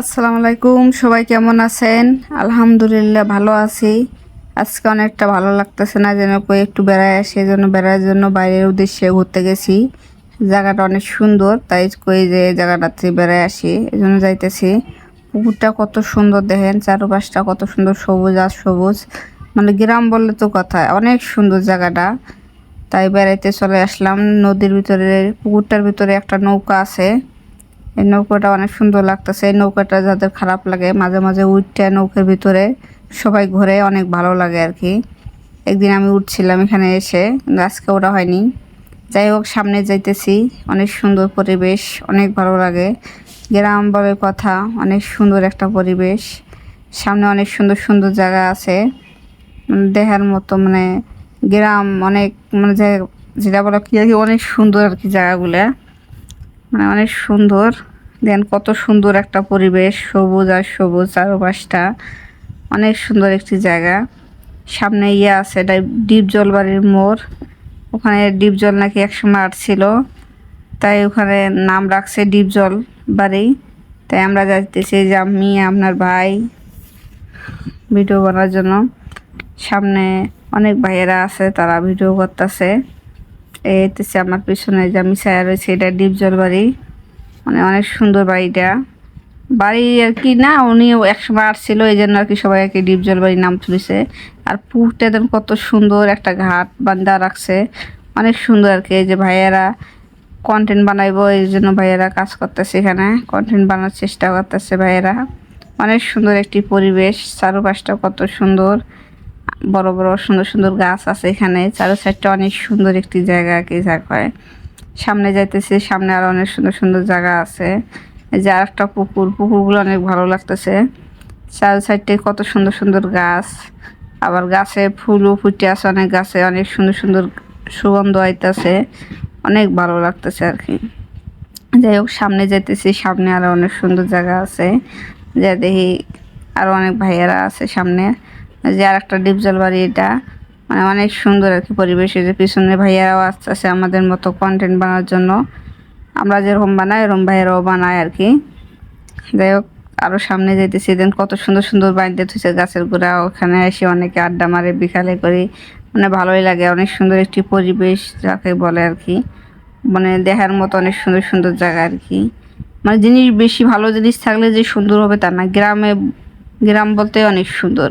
আসসালামু আলাইকুম, সবাই কেমন আছেন? আলহামদুলিল্লাহ ভালো আছি। আজকে অনেকটা ভালো লাগতেছে না যেন কই একটু বেড়ায় আসে জন্য বেড়ার জন্য বাইরের উদ্দেশ্যে ঘুরতে গেছি। জায়গাটা অনেক সুন্দর, তাই কই যে জায়গাটাতে বেড়ায় আসি এই জন্য যাইতেছি। পুকুরটা কত সুন্দর দেখেন, চারপাশটা কত সুন্দর সবুজ আর সবুজ। মানে গ্রাম বললে তো কথা, অনেক সুন্দর জায়গাটা। তাই বেড়াইতে চলে আসলাম, নদীর ভিতরে, পুকুরটার ভিতরে একটা নৌকা আছে। এই নৌকাটা অনেক সুন্দর লাগতেছে। এই নৌকাটা যাদের খারাপ লাগে, মাঝে মাঝে উঠতে নৌকার ভিতরে সবাই ঘুরে, অনেক ভালো লাগে আর কি একদিন আমি উঠছিলাম এখানে এসে আজকে ওটা হয়নি। যাই হোক, সামনে যাইতেছি। অনেক সুন্দর পরিবেশ, অনেক ভালো লাগে। গ্রাম বলে কথা, অনেক সুন্দর একটা পরিবেশ। সামনে অনেক সুন্দর সুন্দর জায়গা আছে। দেখার মতো মানে গ্রাম অনেক মানে যেটা বলো কি, অনেক সুন্দর আর কি জায়গাগুলা। মানে অনেক সুন্দর। দেন কত সুন্দর একটা পরিবেশ, সবুজ আর সবুজ চারপাশটা। অনেক সুন্দর একটি জায়গা। সামনে ইয়ে আছে, এটা ডিপ জলবাড়ির মোড়। ওখানে ডিপ জল নাকি একসময় আট ছিল তাই ওখানে নাম রাখছে ডিপ জল বাড়ি। তাই আমরা যাইতেছি যে আমি, আপনার ভাই ভিডিও বানার জন্য। সামনে অনেক ভাইয়েরা আছে, তারা ভিডিও করতেছে। এইতেছে আমার পিছনে যে আমি ছায়া রয়েছে, এটা ডিপ জল বাড়ি। মানে অনেক সুন্দর বাড়িটা বাড়ি আর কি না, উনি একসময় আসছিল, এই জন্য আর কি সবাই আর কি ডিপ জল বাড়ির নাম তুলেছে। আর পুকুরটা একদম কত সুন্দর একটা ঘাট বান্ধা রাখছে। অনেক সুন্দর আর কি যে ভাইয়েরা কন্টেন্ট বানাইবো, এই জন্য ভাইয়েরা কাজ করতেছে এখানে। কন্টেন্ট বানানোর চেষ্টা করতেছে ভাইয়েরা। অনেক সুন্দর একটি পরিবেশ, চারপাশটা কত সুন্দর। বড় বড় সুন্দর সুন্দর গাছ আছে এখানে চারো সাইডটা অনেক সুন্দর একটি জায়গা আর কি, যা সামনে যাইতেছি, সামনে আরও অনেক সুন্দর সুন্দর জায়গা আছে। যে আর একটা পুকুর, পুকুরগুলো অনেক ভালো লাগতেছে। চার সাইডটায় কত সুন্দর সুন্দর গাছ। আবার গাছে ফুলও ফুটে আছে, অনেক গাছে অনেক সুন্দর সুন্দর সুগন্ধ আইতেছে। অনেক ভালো লাগতেছে আর কি। যাই হোক, সামনে যাইতেছি, সামনে আরও অনেক সুন্দর জায়গা আছে। যা দেখি আরও অনেক ভাইয়েরা আছে সামনে। যে আর একটা ডিপজল বাড়ি এটা। মানে অনেক সুন্দর আর কি পরিবেশ। যে পিছনে ভাইয়ারাও আসতেছে আমাদের মতো কন্টেন্ট বানানোর জন্য। আমরা যেরকম বানাই এরকম ভাইয়েরাও বানায় আর কি। যাই হোক আরও সামনে যাইতেছি। দেন কত সুন্দর সুন্দর বাড়িতে থুছে গাছের গোড়া। ওখানে এসে অনেকে আড্ডা মারে, বিকালে করি। মানে ভালোই লাগে, অনেক সুন্দর একটি পরিবেশ যাকে বলে আর কি। মানে দেখার মতো অনেক সুন্দর সুন্দর জায়গা আর কি। মানে জিনিস বেশি ভালো জিনিস থাকলে যে সুন্দর হবে তা না। গ্রামে, গ্রাম বলতে অনেক সুন্দর।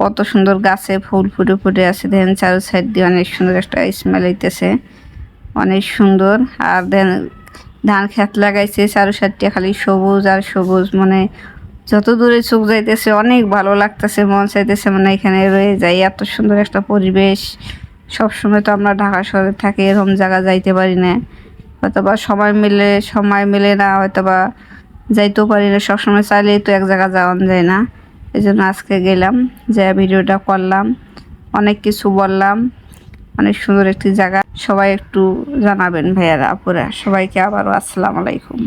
কত সুন্দর গাছে ফুল ফুটে ফুটে আছে। দেখেন চারো সাইড দিয়ে অনেক সুন্দর একটা স্মেল হইতেছে। অনেক সুন্দর। আর দেন ধান খেত লাগাইছে চারো সাইডটা খালি সবুজ আর সবুজ। মানে যত দূরে চোখ যাইতেছে, অনেক ভালো লাগতেছে, মন চাইতেছে মানে এখানে রয়ে যাই এত সুন্দর একটা পরিবেশ। সবসময় তো আমরা ঢাকা শহরে থাকি, এরকম জায়গা যাইতে পারি না। হয়তোবা সময় মিলে সময় মিলে না, হয়তোবা যাইতেও পারি না। সবসময় চাইলেই তো এক জায়গা যাওয়া যায় না। এই জন্য আজকে গেলাম যে ভিডিওটা করলাম, অনেক কিছু বললাম, অনেক সুন্দর একটি জায়গা। সবাই একটু জানাবেন ভাইয়ারা, আপুরা, সবাইকে আবারও আসসালামু আলাইকুম।